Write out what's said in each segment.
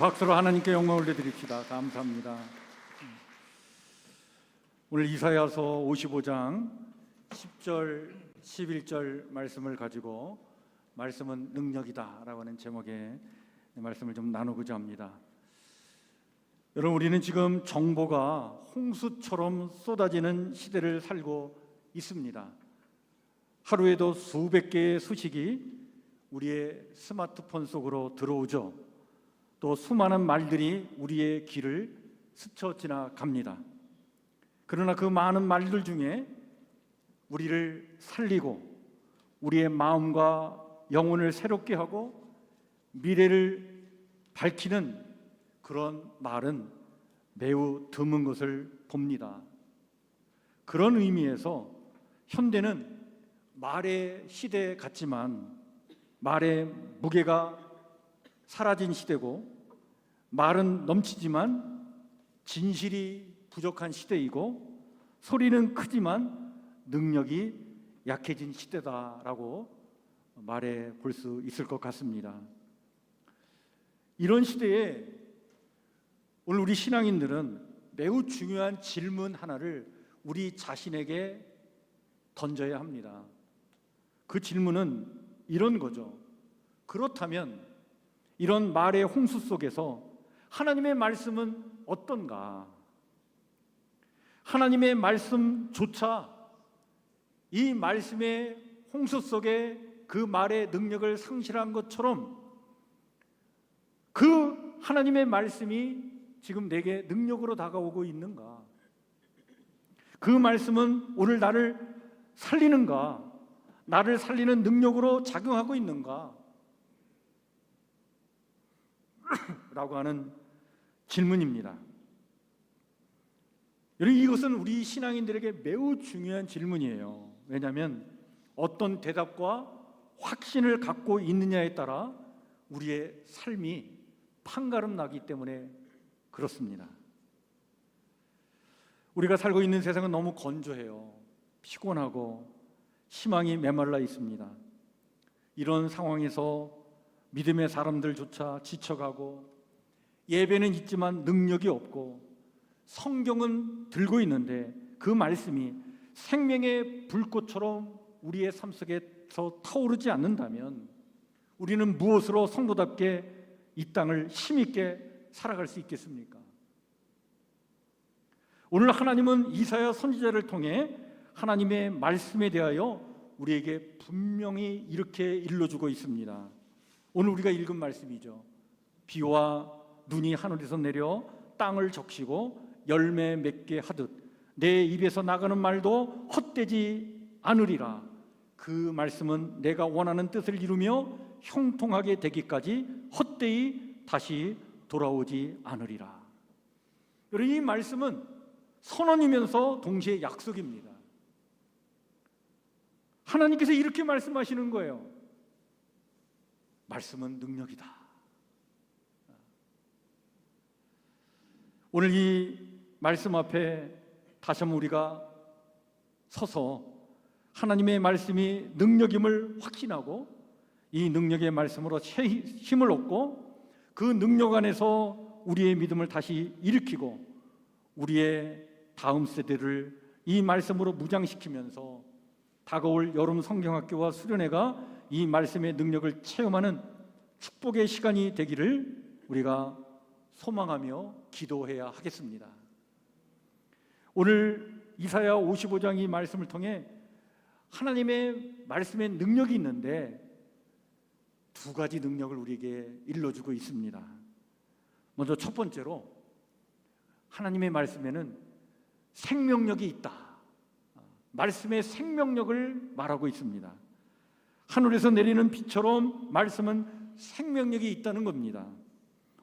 박수로 하나님께 영광 올려드립시다. 감사합니다. 오늘 이사야서 55장 10절, 11절 말씀을 가지고 말씀은 능력이다라고 하는 제목의 말씀을 좀 나누고자 합니다. 여러분 우리는 지금 정보가 홍수처럼 쏟아지는 시대를 살고 있습니다. 하루에도 수백 개의 소식이 우리의 스마트폰 속으로 들어오죠. 또 수많은 말들이 우리의 귀를 스쳐 지나갑니다. 그러나 그 많은 말들 중에 우리를 살리고 우리의 마음과 영혼을 새롭게 하고 미래를 밝히는 그런 말은 매우 드문 것을 봅니다. 그런 의미에서 현대는 말의 시대 같지만 말의 무게가 사라진 시대고 말은 넘치지만 진실이 부족한 시대이고 소리는 크지만 능력이 약해진 시대다라고 말해 볼 수 있을 것 같습니다. 이런 시대에 오늘 우리 신앙인들은 매우 중요한 질문 하나를 우리 자신에게 던져야 합니다. 그 질문은 이런 거죠. 그렇다면 이런 말의 홍수 속에서 하나님의 말씀은 어떤가? 하나님의 말씀조차 이 말씀의 홍수 속에 그 말의 능력을 상실한 것처럼 그 하나님의 말씀이 지금 내게 능력으로 다가오고 있는가? 그 말씀은 오늘 나를 살리는가? 나를 살리는 능력으로 작용하고 있는가? 라고 하는 질문입니다. 여러분 이것은 우리 신앙인들에게 매우 중요한 질문이에요. 왜냐하면 어떤 대답과 확신을 갖고 있느냐에 따라 우리의 삶이 판가름 나기 때문에 그렇습니다. 우리가 살고 있는 세상은 너무 건조해요. 피곤하고 희망이 메말라 있습니다. 이런 상황에서 믿음의 사람들조차 지쳐가고 예배는 있지만 능력이 없고 성경은 들고 있는데 그 말씀이 생명의 불꽃처럼 우리의 삶 속에서 타오르지 않는다면 우리는 무엇으로 성도답게 이 땅을 힘있게 살아갈 수 있겠습니까? 오늘 하나님은 이사야 선지자를 통해 하나님의 말씀에 대하여 우리에게 분명히 이렇게 일러주고 있습니다. 오늘 우리가 읽은 말씀이죠. 비와 눈이 하늘에서 내려 땅을 적시고 열매 맺게 하듯 내 입에서 나가는 말도 헛되지 않으리라. 그 말씀은 내가 원하는 뜻을 이루며 형통하게 되기까지 헛되이 다시 돌아오지 않으리라. 여러분 이 말씀은 선언이면서 동시에 약속입니다. 하나님께서 이렇게 말씀하시는 거예요. 말씀은 능력이다. 오늘 이 말씀 앞에 다시 한번 우리가 서서 하나님의 말씀이 능력임을 확신하고 이 능력의 말씀으로 힘을 얻고 그 능력 안에서 우리의 믿음을 다시 일으키고 우리의 다음 세대를 이 말씀으로 무장시키면서 다가올 여름 성경학교와 수련회가 이 말씀의 능력을 체험하는 축복의 시간이 되기를 우리가 소망하며 기도해야 하겠습니다. 오늘 이사야 55장 이 말씀을 통해 하나님의 말씀의 능력이 있는데 두 가지 능력을 우리에게 일러주고 있습니다. 먼저 첫 번째로 하나님의 말씀에는 생명력이 있다. 말씀의 생명력을 말하고 있습니다. 하늘에서 내리는 비처럼 말씀은 생명력이 있다는 겁니다.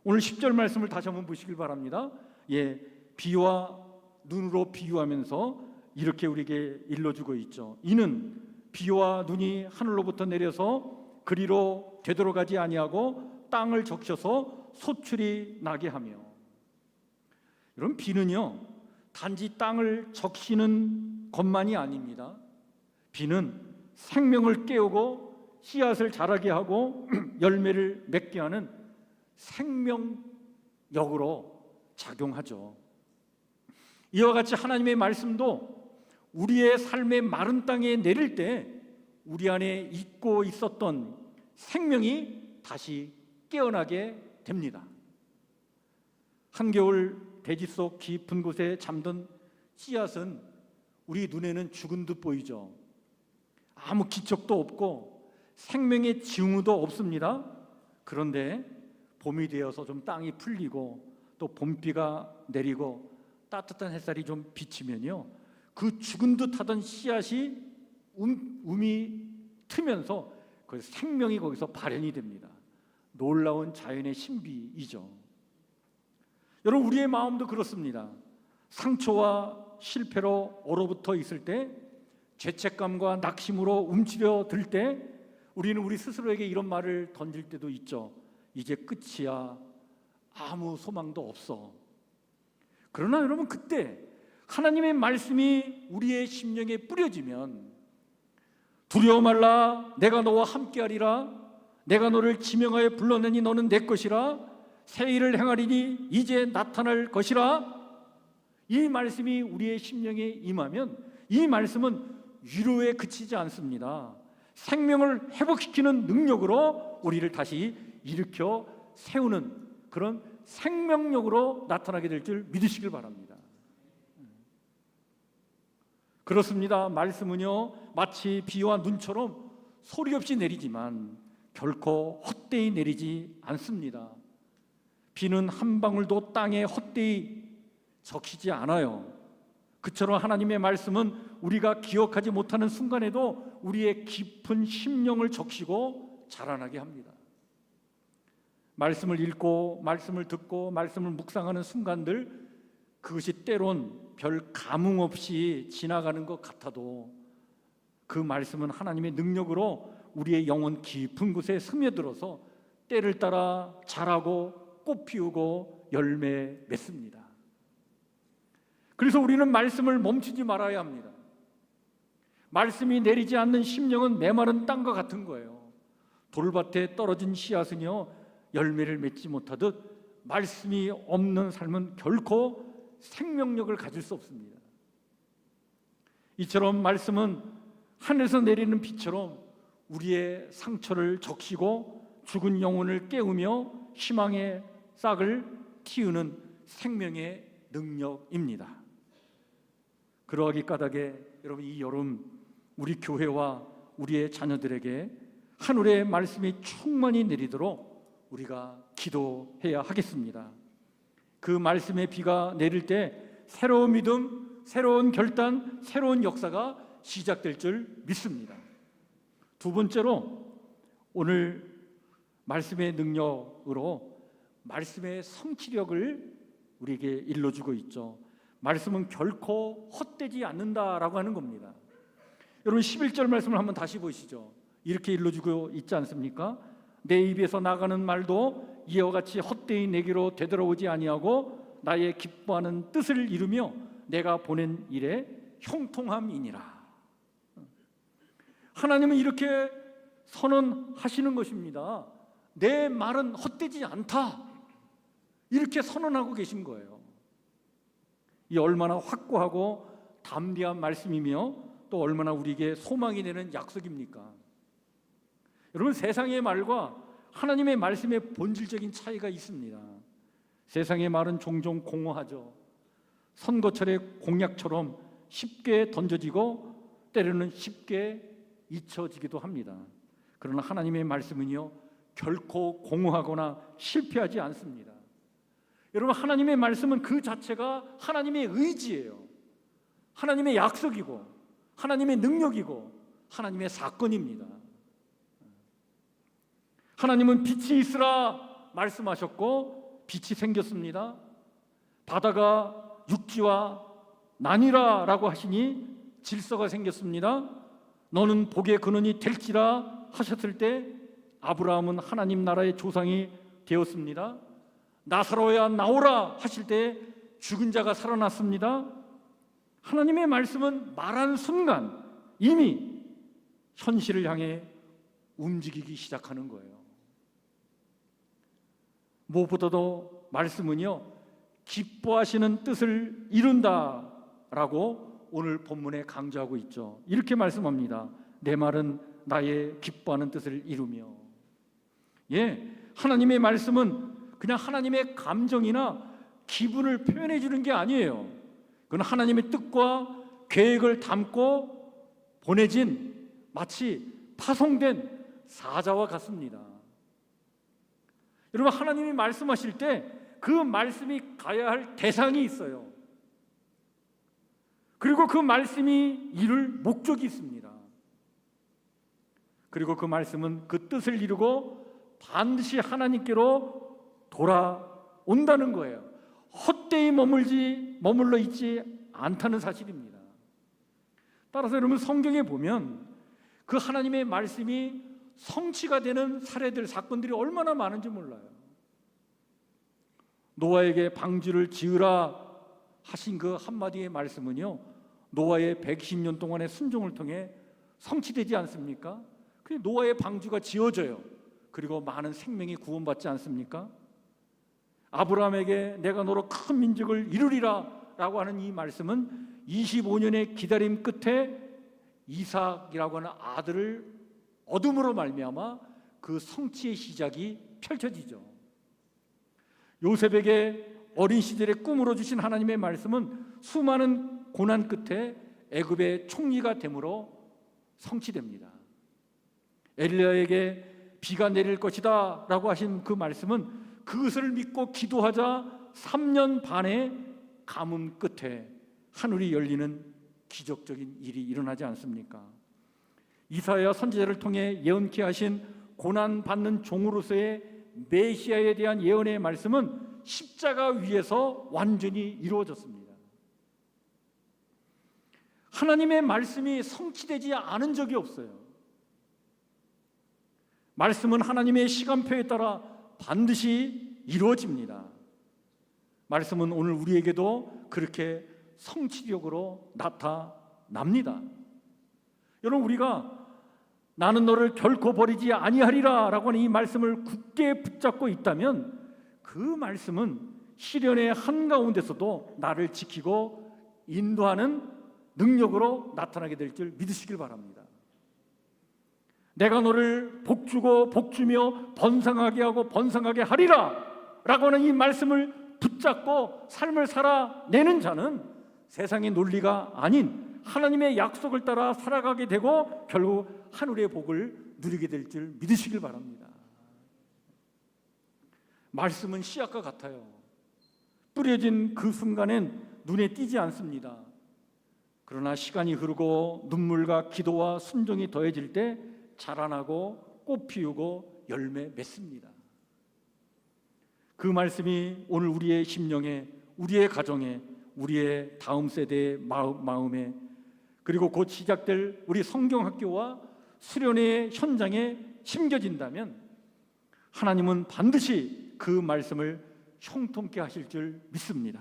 오늘 10절 말씀을 다시 한번 보시길 바랍니다. 예, 비와 눈으로 비유하면서 이렇게 우리에게 일러주고 있죠. 이는 비와 눈이 하늘로부터 내려서 그리로 되돌아가지 아니하고 땅을 적셔서 소출이 나게 하며 이런 비는요 단지 땅을 적시는 것만이 아닙니다. 비는 생명을 깨우고 씨앗을 자라게 하고 열매를 맺게 하는 생명력으로 작용하죠. 이와 같이 하나님의 말씀도 우리의 삶의 마른 땅에 내릴 때 우리 안에 잊고 있었던 생명이 다시 깨어나게 됩니다. 한겨울 대지 속 깊은 곳에 잠든 씨앗은 우리 눈에는 죽은 듯 보이죠. 아무 기척도 없고 생명의 징후도 없습니다. 그런데 봄이 되어서 좀 땅이 풀리고 또 봄비가 내리고 따뜻한 햇살이 좀 비치면요. 그 죽은 듯 하던 씨앗이 움, um이 트면서 그 생명이 거기서 발현이 됩니다. 놀라운 자연의 신비이죠. 여러분 우리의 마음도 그렇습니다. 상처와 실패로 얼어붙어 있을 때 죄책감과 낙심으로 움츠려 들 때 우리는 우리 스스로에게 이런 말을 던질 때도 있죠. 이제 끝이야. 아무 소망도 없어. 그러나 여러분 그때 하나님의 말씀이 우리의 심령에 뿌려지면 두려워 말라 내가 너와 함께하리라 내가 너를 지명하여 불러내니 너는 내 것이라 새 일을 행하리니 이제 나타날 것이라 이 말씀이 우리의 심령에 임하면 이 말씀은 위로에 그치지 않습니다. 생명을 회복시키는 능력으로 우리를 다시 일으켜 세우는 그런 생명력으로 나타나게 될 줄 믿으시길 바랍니다. 그렇습니다. 말씀은요, 마치 비와 눈처럼 소리 없이 내리지만 결코 헛되이 내리지 않습니다. 비는 한 방울도 땅에 헛되이 적히지 않아요. 그처럼 하나님의 말씀은 우리가 기억하지 못하는 순간에도 우리의 깊은 심령을 적시고 자라나게 합니다. 말씀을 읽고 말씀을 듣고 말씀을 묵상하는 순간들 그것이 때론 별 감흥 없이 지나가는 것 같아도 그 말씀은 하나님의 능력으로 우리의 영혼 깊은 곳에 스며들어서 때를 따라 자라고 꽃 피우고 열매 맺습니다. 그래서 우리는 말씀을 멈추지 말아야 합니다. 말씀이 내리지 않는 심령은 메마른 땅과 같은 거예요. 돌밭에 떨어진 씨앗은요 열매를 맺지 못하듯 말씀이 없는 삶은 결코 생명력을 가질 수 없습니다. 이처럼 말씀은 하늘에서 내리는 비처럼 우리의 상처를 적시고 죽은 영혼을 깨우며 희망의 싹을 틔우는 생명의 능력입니다. 그러하기 까닭에 여러분 이 여름 우리 교회와 우리의 자녀들에게 하늘의 말씀이 충만히 내리도록 우리가 기도해야 하겠습니다. 그 말씀의 비가 내릴 때 새로운 믿음, 새로운 결단, 새로운 역사가 시작될 줄 믿습니다. 두 번째로 오늘 말씀의 능력으로 말씀의 성취력을 우리에게 일러주고 있죠. 말씀은 결코 헛되지 않는다라고 하는 겁니다. 여러분 11절 말씀을 한번 다시 보시죠. 이렇게 일러주고 있지 않습니까? 내 입에서 나가는 말도 이와 같이 헛되이 내게로 되돌아오지 아니하고 나의 기뻐하는 뜻을 이루며 내가 보낸 일에 형통함이니라. 하나님은 이렇게 선언하시는 것입니다. 내 말은 헛되지 않다. 이렇게 선언하고 계신 거예요. 이 얼마나 확고하고 담대한 말씀이며 또 얼마나 우리에게 소망이 되는 약속입니까? 여러분 세상의 말과 하나님의 말씀의 본질적인 차이가 있습니다. 세상의 말은 종종 공허하죠. 선거철의 공약처럼 쉽게 던져지고 때로는 쉽게 잊혀지기도 합니다. 그러나 하나님의 말씀은요 결코 공허하거나 실패하지 않습니다. 여러분 하나님의 말씀은 그 자체가 하나님의 의지예요. 하나님의 약속이고 하나님의 능력이고 하나님의 사건입니다. 하나님은 빛이 있으라 말씀하셨고 빛이 생겼습니다. 바다가 육지와 나뉘라라고 하시니 질서가 생겼습니다. 너는 복의 근원이 될지라 하셨을 때 아브라함은 하나님 나라의 조상이 되었습니다. 나사로야 나오라 하실 때 죽은 자가 살아났습니다. 하나님의 말씀은 말한 순간 이미 현실을 향해 움직이기 시작하는 거예요. 무엇보다도 말씀은요 기뻐하시는 뜻을 이룬다라고 오늘 본문에 강조하고 있죠. 이렇게 말씀합니다. 내 말은 나의 기뻐하는 뜻을 이루며 예 하나님의 말씀은 그냥 하나님의 감정이나 기분을 표현해 주는 게 아니에요. 그건 하나님의 뜻과 계획을 담고 보내진 마치 파송된 사자와 같습니다. 여러분 하나님이 말씀하실 때 그 말씀이 가야 할 대상이 있어요. 그리고 그 말씀이 이룰 목적이 있습니다. 그리고 그 말씀은 그 뜻을 이루고 반드시 하나님께로 돌아온다는 거예요. 헛되이 머물지 머물러 있지 않다는 사실입니다. 따라서 여러분 성경에 보면 그 하나님의 말씀이 성취가 되는 사례들 사건들이 얼마나 많은지 몰라요. 노아에게 방주를 지으라 하신 그 한마디의 말씀은요. 노아의 110년 동안의 순종을 통해 성취되지 않습니까? 그 노아의 방주가 지어져요. 그리고 많은 생명이 구원받지 않습니까? 아브라함에게 내가 너로 큰 민족을 이루리라라고 하는 이 말씀은 25년의 기다림 끝에 이삭이라고 하는 아들을 얻음으로 말미암아 그 성취의 시작이 펼쳐지죠. 요셉에게 어린 시절에 꿈으로 주신 하나님의 말씀은 수많은 고난 끝에 애굽의 총리가 됨으로 성취됩니다. 엘리야에게 비가 내릴 것이다라고 하신 그 말씀은 그것을 믿고 기도하자 3년 반의 가뭄 끝에 하늘이 열리는 기적적인 일이 일어나지 않습니까? 이사야 선지자를 통해 예언케 하신 고난 받는 종으로서의 메시아에 대한 예언의 말씀은 십자가 위에서 완전히 이루어졌습니다. 하나님의 말씀이 성취되지 않은 적이 없어요. 말씀은 하나님의 시간표에 따라 반드시 이루어집니다. 말씀은 오늘 우리에게도 그렇게 성취력으로 나타납니다. 여러분 우리가 나는 너를 결코 버리지 아니하리라라고 하는 이 말씀을 굳게 붙잡고 있다면 그 말씀은 시련의 한가운데서도 나를 지키고 인도하는 능력으로 나타나게 될 줄 믿으시길 바랍니다. 내가 너를 복주고 복주며 번성하게 하고 번성하게 하리라 라고 하는 이 말씀을 붙잡고 삶을 살아내는 자는 세상의 논리가 아닌 하나님의 약속을 따라 살아가게 되고 결국 하늘의 복을 누리게 될 줄 믿으시길 바랍니다. 말씀은 씨앗과 같아요. 뿌려진 그 순간엔 눈에 띄지 않습니다. 그러나 시간이 흐르고 눈물과 기도와 순종이 더해질 때 자라나고 꽃 피우고 열매 맺습니다. 그 말씀이 오늘 우리의 심령에, 우리의 가정에, 우리의 다음 세대의 마음에 그리고 곧 시작될 우리 성경학교와 수련회 현장에 심겨진다면 하나님은 반드시 그 말씀을 형통케 하실 줄 믿습니다.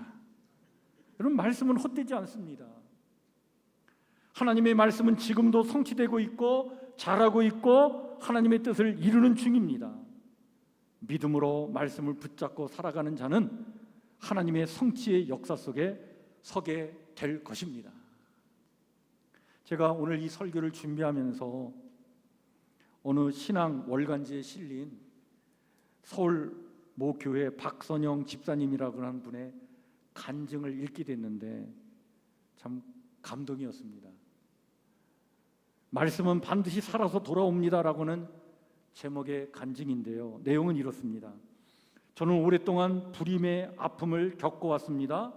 여러분 말씀은 헛되지 않습니다. 하나님의 말씀은 지금도 성취되고 있고 잘하고 있고 하나님의 뜻을 이루는 중입니다. 믿음으로 말씀을 붙잡고 살아가는 자는 하나님의 성취의 역사 속에 서게 될 것입니다. 제가 오늘 이 설교를 준비하면서 어느 신앙 월간지에 실린 서울 모 교회 박선영 집사님이라고 하는 분의 간증을 읽게 됐는데 참 감동이었습니다. 말씀은 반드시 살아서 돌아옵니다라고는 제목의 간증인데요. 내용은 이렇습니다. 저는 오랫동안 불임의 아픔을 겪어왔습니다.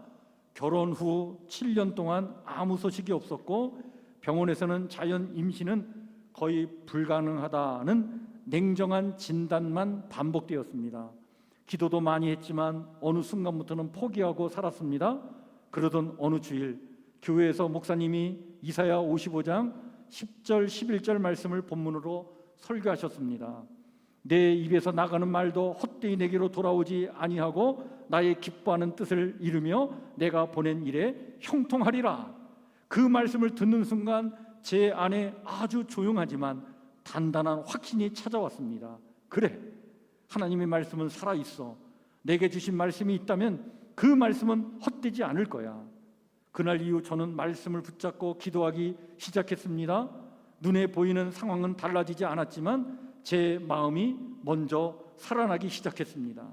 결혼 후 7년 동안 아무 소식이 없었고 병원에서는 자연 임신은 거의 불가능하다는 냉정한 진단만 반복되었습니다. 기도도 많이 했지만 어느 순간부터는 포기하고 살았습니다. 그러던 어느 주일 교회에서 목사님이 이사야 55장 10절 11절 말씀을 본문으로 설교하셨습니다. 내 입에서 나가는 말도 헛되이 내게로 돌아오지 아니하고 나의 기뻐하는 뜻을 이루며 내가 보낸 일에 형통하리라. 그 말씀을 듣는 순간 제 안에 아주 조용하지만 단단한 확신이 찾아왔습니다. 그래. 하나님의 말씀은 살아 있어. 내게 주신 말씀이 있다면 그 말씀은 헛되지 않을 거야. 그날 이후 저는 말씀을 붙잡고 기도하기 시작했습니다. 눈에 보이는 상황은 달라지지 않았지만 제 마음이 먼저 살아나기 시작했습니다.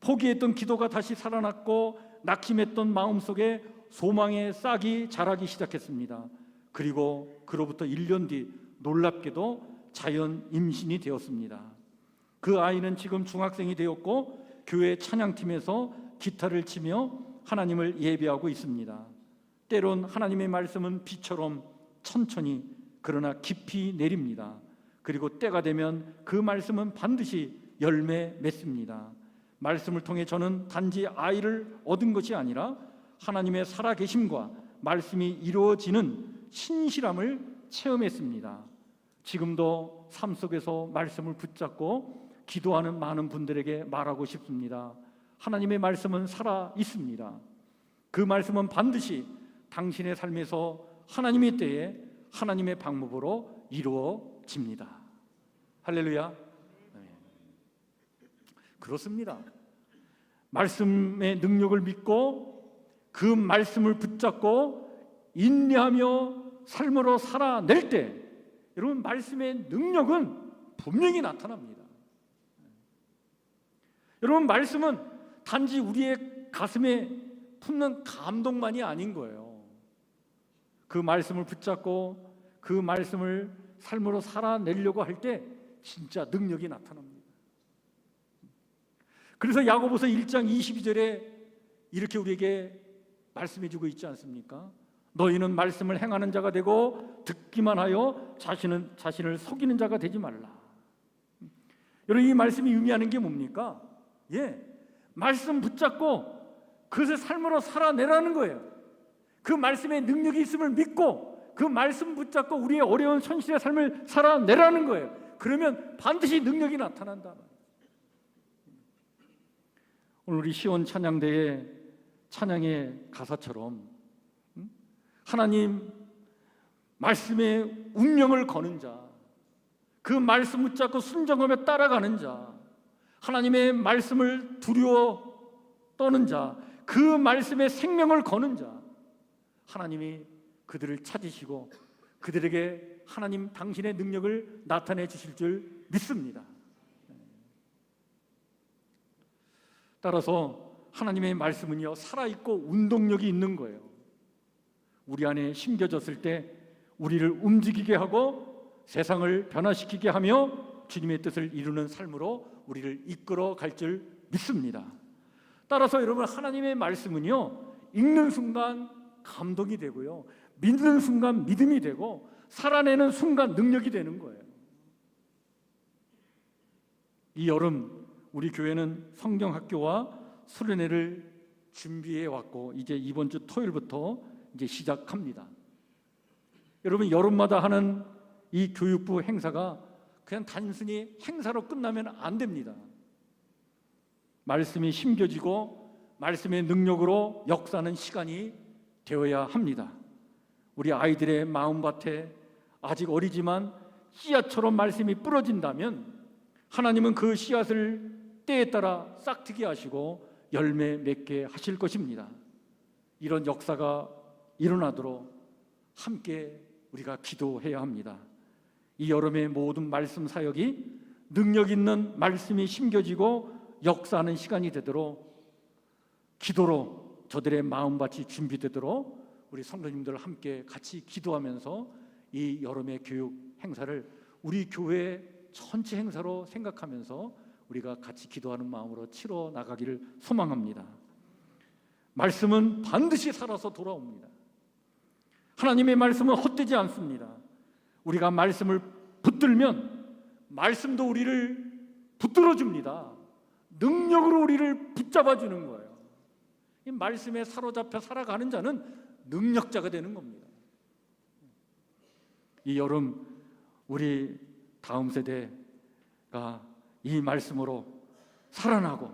포기했던 기도가 다시 살아났고 낙심했던 마음 속에 소망의 싹이 자라기 시작했습니다. 그리고 그로부터 1년 뒤 놀랍게도 자연 임신이 되었습니다. 그 아이는 지금 중학생이 되었고 교회 찬양팀에서 기타를 치며 하나님을 예배하고 있습니다. 때론 하나님의 말씀은 비처럼 천천히 그러나 깊이 내립니다. 그리고 때가 되면 그 말씀은 반드시 열매 맺습니다. 말씀을 통해 저는 단지 아이를 얻은 것이 아니라 하나님의 살아계심과 말씀이 이루어지는 신실함을 체험했습니다. 지금도 삶 속에서 말씀을 붙잡고 기도하는 많은 분들에게 말하고 싶습니다. 하나님의 말씀은 살아 있습니다. 그 말씀은 반드시 당신의 삶에서 하나님의 때에 하나님의 방법으로 이루어집니다. 할렐루야. 네. 그렇습니다. 말씀의 능력을 믿고 그 말씀을 붙잡고 인내하며 삶으로 살아낼 때 여러분 말씀의 능력은 분명히 나타납니다. 여러분 말씀은 단지 우리의 가슴에 품는 감동만이 아닌 거예요. 그 말씀을 붙잡고 그 말씀을 삶으로 살아내려고 할 때 진짜 능력이 나타납니다. 그래서 야고보서 1장 22절에 이렇게 우리에게 말씀해 주고 있지 않습니까? 너희는 말씀을 행하는 자가 되고 듣기만 하여 자신은 자신을 속이는 자가 되지 말라. 여러분 이 말씀이 의미하는 게 뭡니까? 예. 말씀 붙잡고 그것을 삶으로 살아내라는 거예요. 그 말씀에 능력이 있음을 믿고 그 말씀 붙잡고 우리의 어려운 현실의 삶을 살아내라는 거예요. 그러면 반드시 능력이 나타난다. 오늘 우리 시온 찬양대의 찬양의 가사처럼 음? 하나님 말씀의 운명을 거는 자, 그 말씀 붙잡고 순종하며 따라가는 자, 하나님의 말씀을 두려워 떠는 자, 그 말씀의 생명을 거는 자, 하나님이 그들을 찾으시고 그들에게 하나님 당신의 능력을 나타내 주실 줄 믿습니다. 따라서 하나님의 말씀은요 살아 있고 운동력이 있는 거예요. 우리 안에 심겨졌을 때 우리를 움직이게 하고 세상을 변화시키게 하며 주님의 뜻을 이루는 삶으로 우리를 이끌어 갈 줄 믿습니다. 따라서 여러분 하나님의 말씀은요 읽는 순간 감동이 되고요 믿는 순간 믿음이 되고 살아내는 순간 능력이 되는 거예요. 이 여름 우리 교회는 성경 학교와 수련회를 준비해 왔고 이제 이번 주 토요일부터 이제 시작합니다. 여러분 여름마다 하는 이 교육부 행사가 그냥 단순히 행사로 끝나면 안 됩니다. 말씀이 심겨지고 말씀의 능력으로 역사하는 시간이 되어야 합니다. 우리 아이들의 마음밭에 아직 어리지만 씨앗처럼 말씀이 뿌려진다면 하나님은 그 씨앗을 때에 따라 싹트게 하시고 열매 맺게 하실 것입니다. 이런 역사가 일어나도록 함께 우리가 기도해야 합니다. 이 여름의 모든 말씀 사역이 능력 있는 말씀이 심겨지고 역사하는 시간이 되도록 기도로 저들의 마음밭이 준비되도록 우리 성도님들 함께 같이 기도하면서 이 여름의 교육 행사를 우리 교회 전체 행사로 생각하면서 우리가 같이 기도하는 마음으로 치러 나가기를 소망합니다. 말씀은 반드시 살아서 돌아옵니다. 하나님의 말씀은 헛되지 않습니다. 우리가 말씀을 붙들면 말씀도 우리를 붙들어 줍니다. 능력으로 우리를 붙잡아 주는 거예요. 이 말씀에 사로잡혀 살아가는 자는 능력자가 되는 겁니다. 이 여름 우리 다음 세대가 이 말씀으로 살아나고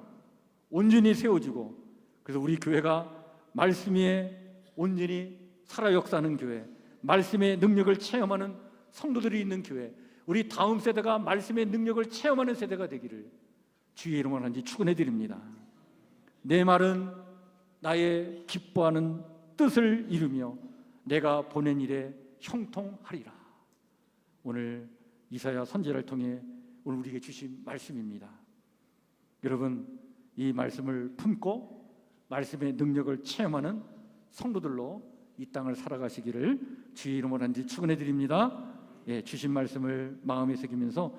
온전히 세워지고 그래서 우리 교회가 말씀 위에 온전히 살아 역사하는 교회, 말씀의 능력을 체험하는 성도들이 있는 교회, 우리 다음 세대가 말씀의 능력을 체험하는 세대가 되기를 주의 이름으로 한지 축원해 드립니다. 내 말은 나의 기뻐하는 뜻을 이루며 내가 보낸 일에 형통하리라. 오늘 이사야 선지자를 통해 오늘 우리에게 주신 말씀입니다. 여러분 이 말씀을 품고 말씀의 능력을 체험하는 성도들로 이 땅을 살아가시기를 주의 이름으로 한지 축원해 드립니다. 예, 주신 말씀을 마음에 새기면서